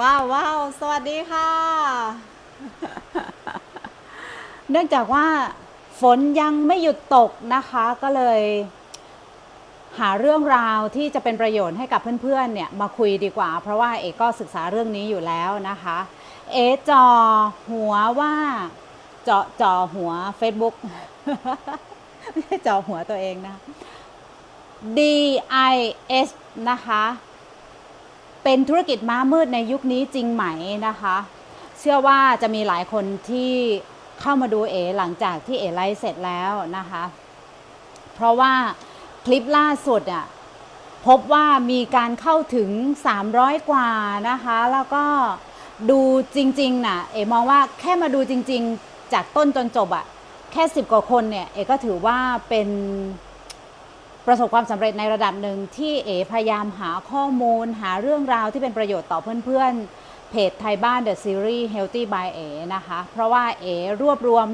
ว้าวว้าวสวัสดีค่ะ เนื่องจากว่าฝนยังไม่หยุดตกนะคะ ก็เลย หาเรื่องราวที่จะเป็นประโยชน์ให้กับเพื่อนๆเนี่ยมาคุยดีกว่า เพราะว่าเอกก็ศึกษาเรื่องนี้อยู่แล้วนะคะ เอจอหัวว่าเจาะจอหัว Facebook ไม่ใช่จอหัวตัวเองนะ DIS นะคะ เป็นธุรกิจม้ามืดในยุคนี้จริงไหมนะคะ เชื่อว่าจะมีหลายคนที่เข้ามาดูเอหลังจากที่เอไลฟ์เสร็จแล้วนะคะ เพราะว่าคลิปล่าสุดอะพบว่ามีการเข้าถึง 300 กว่านะคะ แล้วก็ดูจริงๆน่ะเอมองว่าแค่มาดูจริง ๆ จากต้นจนจบอะแค่ 10 กว่าคนเนี่ย เอก็ถือว่าเป็น ประสบความสำเร็จในระดับหนึ่งที่เอพยายามหาข้อมูล หาเรื่องราวที่เป็นประโยชน์ต่อเพื่อนๆ เพจไทยบ้าน The Series Healthy by เอนะคะ เพราะว่าเอรวบรวม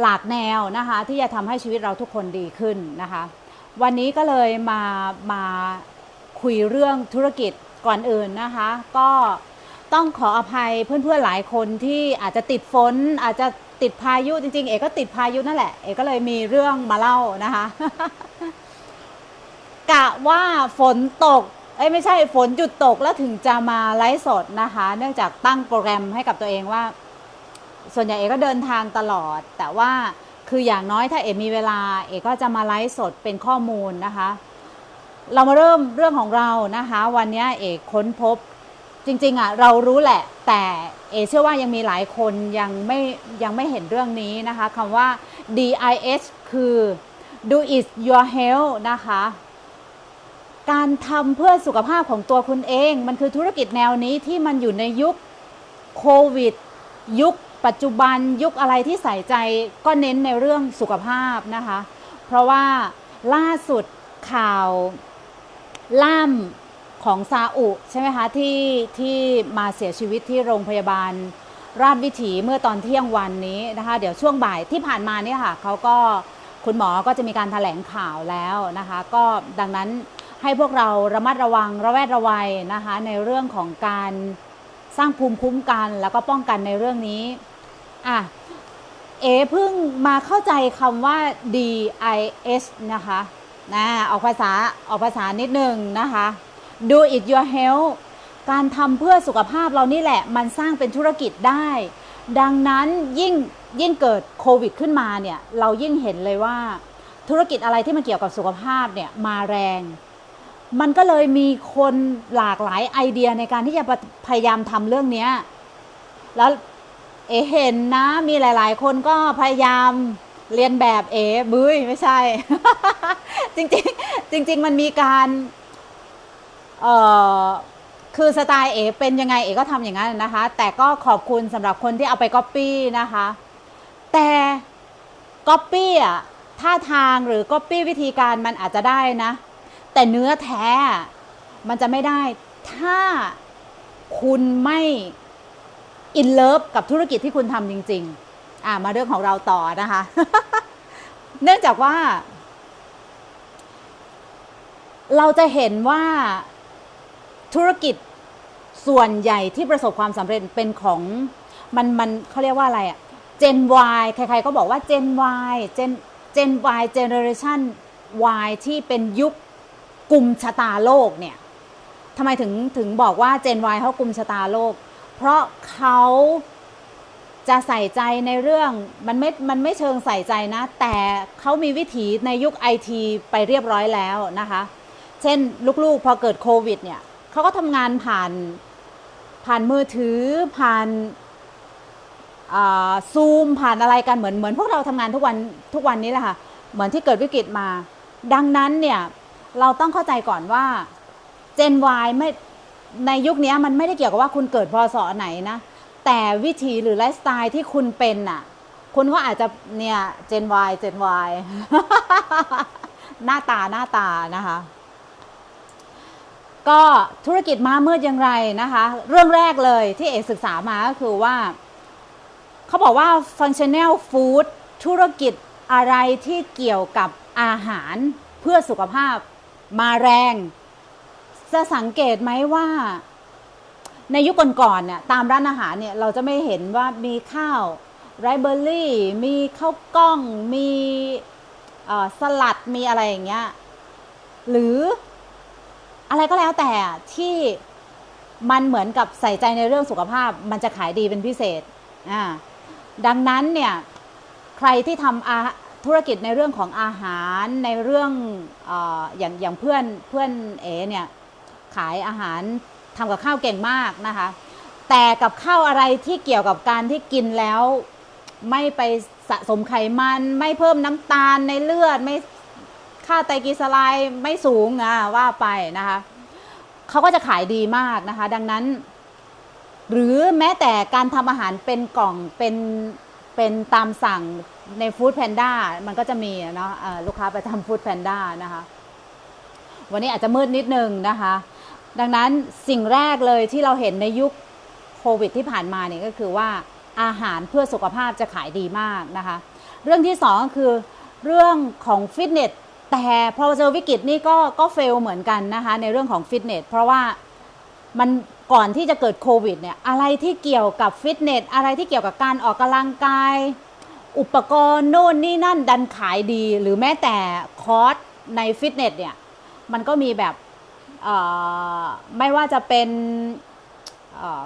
หลากแนวนะคะ ที่จะทำให้ชีวิตเราทุกคนดีขึ้นนะคะ วันนี้ก็เลยมามาคุยเรื่องธุรกิจก่อนอื่นนะคะ ก็ต้องขออภัยเพื่อนๆหลายคนที่อาจจะติดฝนอาจจะ ติดพายุจริง ๆ เอกก็ติดพายุนั่นแหละ เอกก็เลยมีเรื่องมาเล่านะคะ กะว่าฝนตกเอ้ยไม่ใช่ฝนหยุดตกแล้วถึงจะมาไลฟ์สดนะคะ เนื่องจากตั้งโปรแกรมให้กับตัวเองว่า ส่วนใหญ่เอกก็เดินทางตลอด แต่ว่าคืออย่างน้อยถ้าเอกมีเวลา เอกก็จะมาไลฟ์สดเป็นข้อมูลนะคะ เรามาเริ่มเรื่องของเรานะคะ วันนี้เอกค้นพบจริงๆอะเรารู้แหละ แต่ เอเชื่อว่ายังมีหลายคนยังไม่ยังไม่เห็นเรื่องนี้นะคะคำว่า DIS คือ Do it your health นะคะ การทำเพื่อสุขภาพของตัวคุณเอง มันคือธุรกิจแนวนี้ที่มันอยู่ในยุคโควิด ยุคปัจจุบันยุคอะไรที่ใส่ใจก็เน้นในเรื่องสุขภาพนะคะ เพราะว่าล่าสุดข่าวล่าม ของซาอุใช่ไหมคะที่ที่มาเสียชีวิตที่โรงพยาบาลราชวิถีเมื่อตอนเที่ยงวันนี้นะคะ เดี๋ยวช่วงบ่ายที่ผ่านมาเนี่ยค่ะเขาก็คุณหมอก็จะมีการถแถลงข่าวแล้วนะคะ ก็ดังนั้นให้พวกเราระมัดระวังระแวดระวัยนะคะ ในเรื่องของการสร้างภูมิคุ้มกันแล้วก็ป้องกันในเรื่องนี้อะเอเพิ่งมาเข้าใจคำว่า DIS นะคะนะออกภาษาออกภาษานิดนึงนะคะ Do it your health การทำเพื่อสุขภาพเรานี่แหละ มันสร้างเป็นธุรกิจได้ ดังนั้นยิ่งยิ่งเกิดโควิดขึ้นมาเนี่ยเรายิ่งเห็นเลยว่าธุรกิจอะไรที่มันเกี่ยวกับสุขภาพเนี่ยมาแรง มันก็เลยมีคนหลากหลายไอเดียในการที่จะพยายามทำเรื่องนี้แล้วเอเห็นนะมีหลาย ๆ คนก็พยายามเรียนแบบเอบุ้ยไม่ใช่ จริงๆ จริง ๆ มันมีการ เอ่อคือสไตล์เอเป็นยังไงเอก็ทำอย่างนั้นนะคะ แต่ก็ขอบคุณสำหรับคนที่เอาไปก๊อปปี้นะคะ แต่ก๊อปปี้อะท่าทางหรือก๊อปปี้วิธีการมันอาจจะได้นะ แต่เนื้อแท้มันจะไม่ได้ ถ้าคุณไม่อินเลิฟกับธุรกิจที่คุณทำจริง ๆ อ่ามาเรื่องของเราต่อนะคะ เนื่องจากว่า เราจะเห็นว่า ธุรกิจส่วนใหญ่ที่ประสบความสำเร็จเป็นของมันมันเขาเรียกว่าอะไรอะ Gen Y ใคร ๆ ก็บอกว่า Gen Y Gen Gen Y Generation Y ที่เป็นยุคกลุ่มชะตาโลกเนี่ยทำไมถึงถึงบอกว่า Gen Y เขากลุ่มชะตาโลก เพราะเขาจะใส่ใจในเรื่องมันไม่มันไม่เชิงใส่ใจนะ แต่เขามีวิถีในยุคไอทีไปเรียบร้อยแล้วนะคะ เช่นลูกๆ พอเกิดโควิดเนี่ย เขาก็ทำงานผ่านผ่านมือถือผ่านซูมผ่านอะไรกันเหมือนเหมือนพวกเราทำงานทุกวันทุกวันนี้แหละค่ะเหมือนที่เกิดวิกฤตมา ดังนั้นเนี่ยเราต้องเข้าใจก่อนว่า Gen Y ไม่ในยุคนี้มันไม่ได้เกี่ยวกับว่าคุณเกิดพศไหนนะ แต่วิถีหรือไลฟ์สไตล์ที่คุณเป็นน่ะ คุณก็อาจจะเนี่ย Gen Y Gen Y หน้าตาหน้าตานะคะ ก็ธุรกิจม้ามืดอย่างไรนะคะ เรื่องแรกเลยที่เอกศึกษามาก็คือว่า เขาบอกว่า functional food ธุรกิจอะไรที่เกี่ยวกับอาหารเพื่อสุขภาพมาแรง จะสังเกตไหมว่า ในยุคก่อนๆเนี่ยตามร้านอาหารเนี่ยเราจะไม่เห็นว่ามีข้าวไรเบอร์รี่ มีข้าวกล้อง มีสลัด มีอะไรอย่างเงี้ย หรือ อะไรก็แล้วแต่ที่มันเหมือนกับใส่ใจในเรื่องสุขภาพ มันจะขายดีเป็นพิเศษอ่าดังนั้นเนี่ยใครที่ทำอาธุรกิจในเรื่องของอาหารในเรื่องออย่างอย่างเพื่อนเพื่อนเอเนี่ยขายอาหารทำกับข้าวเก่งมากนะคะ แต่กับข้าวอะไรที่เกี่ยวกับการที่กินแล้ว ไม่ไปสะสมไขมัน ไม่เพิ่มน้ำตาลในเลือดไม่ ค่าไตรกลีเซอไรด์ไม่สูงนะว่าไปนะคะเขาก็จะขายดีมากนะคะ ดังนั้น หรือแม้แต่การทำอาหารเป็นกล่องเป็นเป็นตามสั่งในฟู้ดแพนด้ามันก็จะมีเนาะลูกค้าประจำฟู้ดแพนด้านะคะ วันนี้อาจจะมืดนิดนึงนะคะ ดังนั้นสิ่งแรกเลยที่เราเห็นในยุคโควิดที่ผ่านมาเนี่ยก็คือว่าอาหารเพื่อสุขภาพจะขายดีมากนะคะ เรื่องที่สองก็คือเรื่องของฟิตเนส แต่พอเจอวิกฤตนี่ก็ก็เฟลเหมือนกันนะคะในเรื่องของฟิตเนสเพราะว่ามันก่อนที่จะเกิดโควิดเนี่ยอะไรที่เกี่ยวกับฟิตเนสอะไรที่เกี่ยวกับการออกกำลังกาย อุปกรณ์โน่นนี่นั่นดันขายดี หรือแม้แต่คอร์สในฟิตเนสเนี่ยมันก็มีแบบไม่ว่าจะเป็น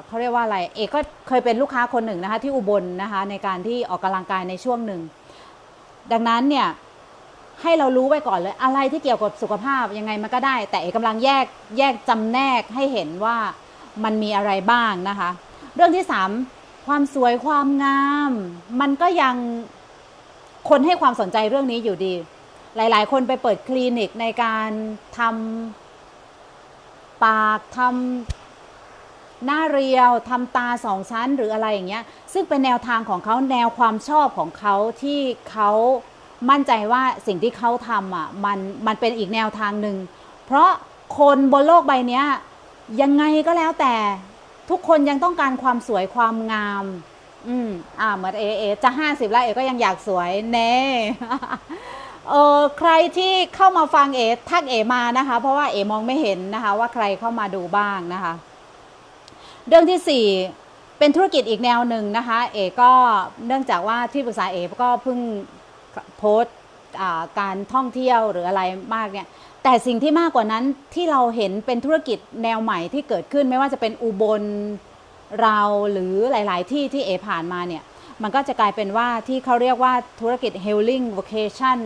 เขาเรียกว่าอะไร เอกก็เคยเป็นลูกค้าคนหนึ่งนะคะที่อุบลนะคะในการที่ออกกำลังกายในช่วงหนึ่ง ดังนั้นเนี่ย ให้เรารู้ไว้ก่อนเลย อะไรที่เกี่ยวกับสุขภาพยังไงมันก็ได้ แต่เอกกำลังแยกแยกจำแนกให้เห็นว่ามันมีอะไรบ้างนะคะ เรื่องที่สามความสวยความงาม มันก็ยังคนให้ความสนใจเรื่องนี้อยู่ดี หลาย ๆ คนไปเปิดคลินิกในการทำปากทำหน้าเรียวทำตาสองชั้นหรืออะไรอย่างเงี้ย ซึ่งเป็นแนวทางของเขาแนวความชอบของเขาที่เขา มั่นใจว่าสิ่งที่เขาทำอะมันมันเป็นอีกแนวทางหนึ่ง เพราะคนบนโลกใบนี้ยยังไงก็แล้วแต่ทุกคนยังต้องการความสวยความงาม อืมอ่าเหมือนเอเอจะห้าสิบแล้วเอก็ยังอยากสวยเน่เออใครที่เข้ามาฟังเอทักเอมานะคะ เพราะว่าเอมองไม่เห็นนะคะ ว่าใครเข้ามาดูบ้างนะคะ เรื่องที่สี่เป็นธุรกิจอีกแนวหนึ่งนะคะ เอก็เนื่องจากว่าที่ปรึกษาเอก็เพิ่ง โพสการท่องเที่ยวหรืออะไรมากเนี่ยแต่สิ่งที่มากกว่านั้นที่เราเห็นเป็นธุรกิจแนวใหม่ที่เกิดขึ้นไม่ว่าจะเป็นอุบลเราหรือหลาย ๆ ที่ที่เอผ่านมาเนี่ยมันก็จะกลายเป็นว่าที่เขาเรียกว่าธุรกิจ healing vocation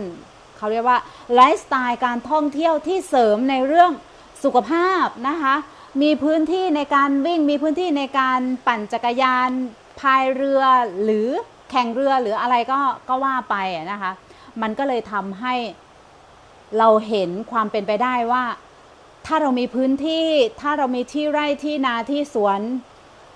เขาเรียกว่าไลฟ์สไตล์การท่องเที่ยวที่เสริมในเรื่องสุขภาพนะคะมีพื้นที่ในการวิ่งมีพื้นที่ในการปั่นจักรยานพายเรือหรือ แข่งเรือหรืออะไรก็ก็ว่าไปนะคะ มันก็เลยทำให้เราเห็นความเป็นไปได้ว่า ถ้าเรามีพื้นที่ถ้าเรามีที่ไร่ที่นาที่สวน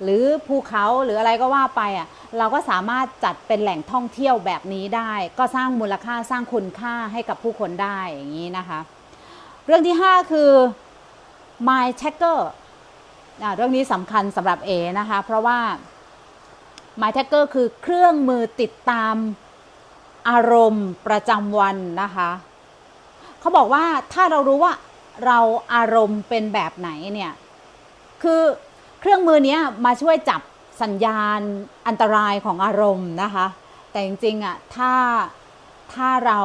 หรือภูเขาหรืออะไรก็ว่าไปอะเราก็สามารถจัดเป็นแหล่งท่องเที่ยวแบบนี้ได้ ก็สร้างมูลค่าสร้างคุณค่าให้กับผู้คนได้อย่างนี้นะคะ เรื่องที่ 5 คือ My Tracker อะเรื่องนี้สำคัญสำหรับเอนะคะ เพราะว่า My Tracker คือเครื่องมือติดตามอารมณ์ประจำวันนะคะเขาบอกว่าถ้าเรารู้ว่าเราอารมณ์เป็นแบบไหนเนี่ยคือเครื่องมือเนี้ยมาช่วยจับสัญญาณอันตรายของอารมณ์นะคะ แต่จริงๆอะถ้าถ้าเรา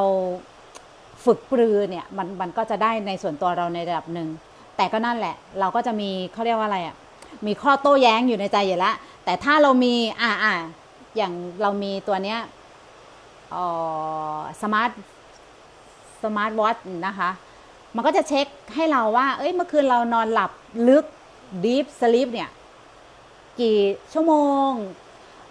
ฝึกปรือเนี่ยมันมันก็จะได้ในส่วนตัวเราในระดับหนึ่งแต่ก็นั่นแหละ เราก็จะมีเขาเรียกว่าอะไรอะมีข้อโต้แย้งอยู่ในใจอยู่แล้ว แต่ถ้าเรามีอ่าอ่าอย่างเรามีตัวเนี้ยสมาร์ทสมาร์ทวอทนะคะ มันก็จะเช็คให้เราว่า เอ้ยเมื่อคืนเรานอนหลับลึก deep sleep เนี่ย กี่ชั่วโมง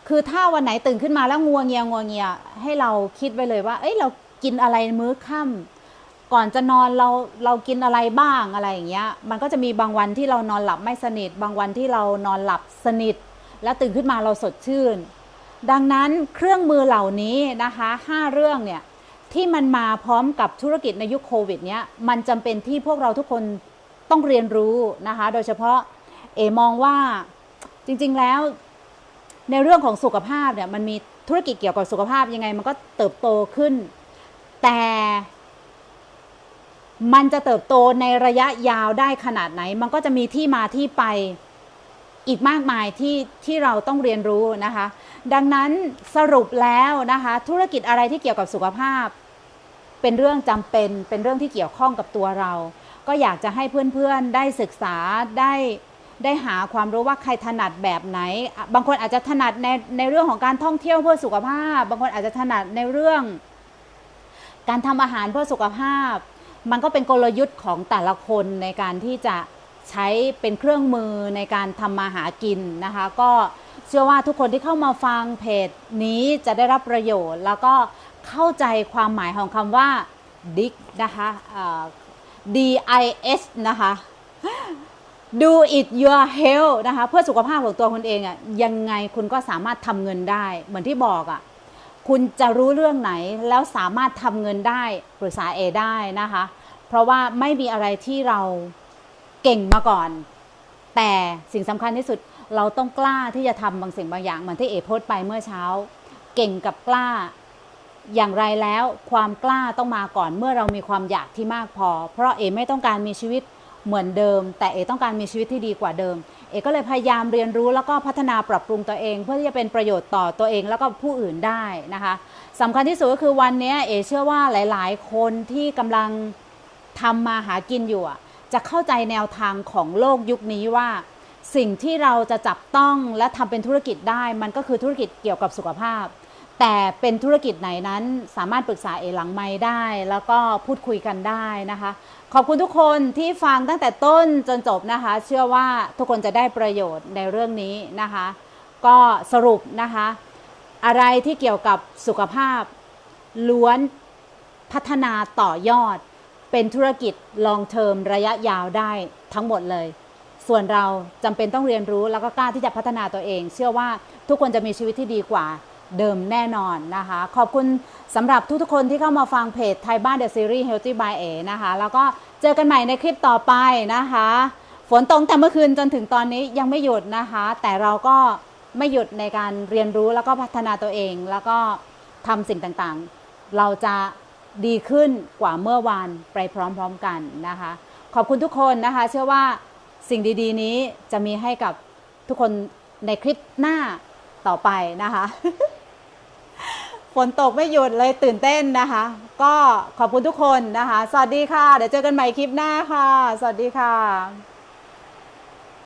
คือถ้าวันไหนตื่นขึ้นมาแล้วงัวเงียงัวเงีย ให้เราคิดไว้เลยว่า เอ้ยเรากินอะไรมื้อค่ำก่อนจะนอนเราเรากินอะไรบ้างอะไรอย่างเงี้ย มันก็จะมีบางวันที่เรานอนหลับไม่สนิท บางวันที่เรานอนหลับสนิท แล้วตื่นขึ้นมาเราสดชื่น ดังนั้นเครื่องมือเหล่านี้นะคะห้าเรื่องเนี่ยที่มันมาพร้อมกับธุรกิจในยุคโควิดเนี้ยมันจำเป็นที่พวกเราทุกคนต้องเรียนรู้นะคะ โดยเฉพาะเอมองว่าจริงๆแล้วในเรื่องของสุขภาพเนี่ยมันมีธุรกิจเกี่ยวกับสุขภาพยังไง มันก็เติบโตขึ้น แต่มันจะเติบโตในระยะยาวได้ขนาดไหน มันก็จะมีที่มาที่ไป อีกมากมายที่ที่เราต้องเรียนรู้นะคะ ดังนั้นสรุปแล้วนะคะ ธุรกิจอะไรที่เกี่ยวกับสุขภาพ เป็นเรื่องจำเป็นเป็นเรื่องที่เกี่ยวข้องกับตัวเรา ก็อยากจะให้เพื่อนๆได้ศึกษาได้ได้หาความรู้ว่าใครถนัดแบบไหน บางคนอาจจะถนัดในในเรื่องของการท่องเที่ยวเพื่อสุขภาพ บางคนอาจจะถนัดในเรื่อง การทำอาหารเพื่อสุขภาพ มันก็เป็นกลยุทธ์ของแต่ละคนในการที่จะ ใช้เป็นเครื่องมือในการทำมาหากินนะคะ ก็เชื่อว่าทุกคนที่เข้ามาฟังเพจนี้จะได้รับประโยชน์ แล้วก็เข้าใจความหมายของคำว่า DIC นะคะเอ่อ D I S นะคะ do it your health นะคะ เพื่อสุขภาพของตัวคุณเองอะ่ะยังไงคุณก็สามารถทำเงินได้ เหมือนที่บอกอะ่ะคุณจะรู้เรื่องไหนแล้วสามารถทำเงินได้ปรึกษาเอได้นะคะ เพราะว่าไม่มีอะไรที่เรา เก่งมาก่อน แต่สิ่งสำคัญที่สุดเราต้องกล้าที่จะทำบางสิ่งบางอย่างเหมือนที่เอโพสต์ไปเมื่อเช้า เก่งกับกล้าอย่างไรแล้วความกล้าต้องมาก่อนเมื่อเรามีความอยากที่มากพอ เพราะเอไม่ต้องการมีชีวิตเหมือนเดิม แต่เอต้องการมีชีวิตที่ดีกว่าเดิม เอก็เลยพยายามเรียนรู้แล้วก็พัฒนาปรับปรุงตัวเอง เพื่อที่จะเป็นประโยชน์ต่อตัวเองแล้วก็ผู้อื่นได้นะคะสำคัญที่สุดก็คือวันนี้เอเชื่อว่าหลาย ๆ คนที่กำลังทำมาหากินอยู่ จะเข้าใจแนวทางของโลกยุคนี้ว่า สิ่งที่เราจะจับต้องและทำเป็นธุรกิจได้ มันก็คือธุรกิจเกี่ยวกับสุขภาพ แต่เป็นธุรกิจไหนนั้นสามารถปรึกษาเอหลังไม้ได้ แล้วก็พูดคุยกันได้นะคะ ขอบคุณทุกคนที่ฟังตั้งแต่ต้นจนจบนะคะ เชื่อว่าทุกคนจะได้ประโยชน์ในเรื่องนี้นะคะ ก็สรุปนะคะ อะไรที่เกี่ยวกับสุขภาพล้วนพัฒนาต่อยอด เป็นธุรกิจ long term ระยะยาวได้ทั้งหมดเลย ส่วนเราจำเป็นต้องเรียนรู้แล้วก็กล้าที่จะพัฒนาตัวเอง เชื่อว่าทุกคนจะมีชีวิตที่ดีกว่าเดิมแน่นอนนะคะ ขอบคุณสำหรับทุกๆคนที่เข้ามาฟังเพจไทยบ้านเดอะซีรีส์ Healthy by A นะคะ แล้วก็เจอกันใหม่ในคลิปต่อไปนะคะ ฝนตกแต่เมื่อคืนจนถึงตอนนี้ยังไม่หยุดนะคะ แต่เราก็ไม่หยุดในการเรียนรู้แล้วก็พัฒนาตัวเอง แล้วก็ทำสิ่งต่างๆ เราจะ ดีขึ้นกว่าเมื่อวานไปพร้อมๆกันนะคะ ขอบคุณทุกคนนะคะ เชื่อว่าสิ่งดีๆ นี้จะมีให้กับทุกคนในคลิปหน้าต่อไปนะคะ ฝนตกไม่หยุดเลยตื่นเต้นนะคะ ก็ขอบคุณทุกคนนะคะ สวัสดีค่ะ เดี๋ยวเจอกันใหม่คลิปหน้าค่ะ สวัสดีค่ะ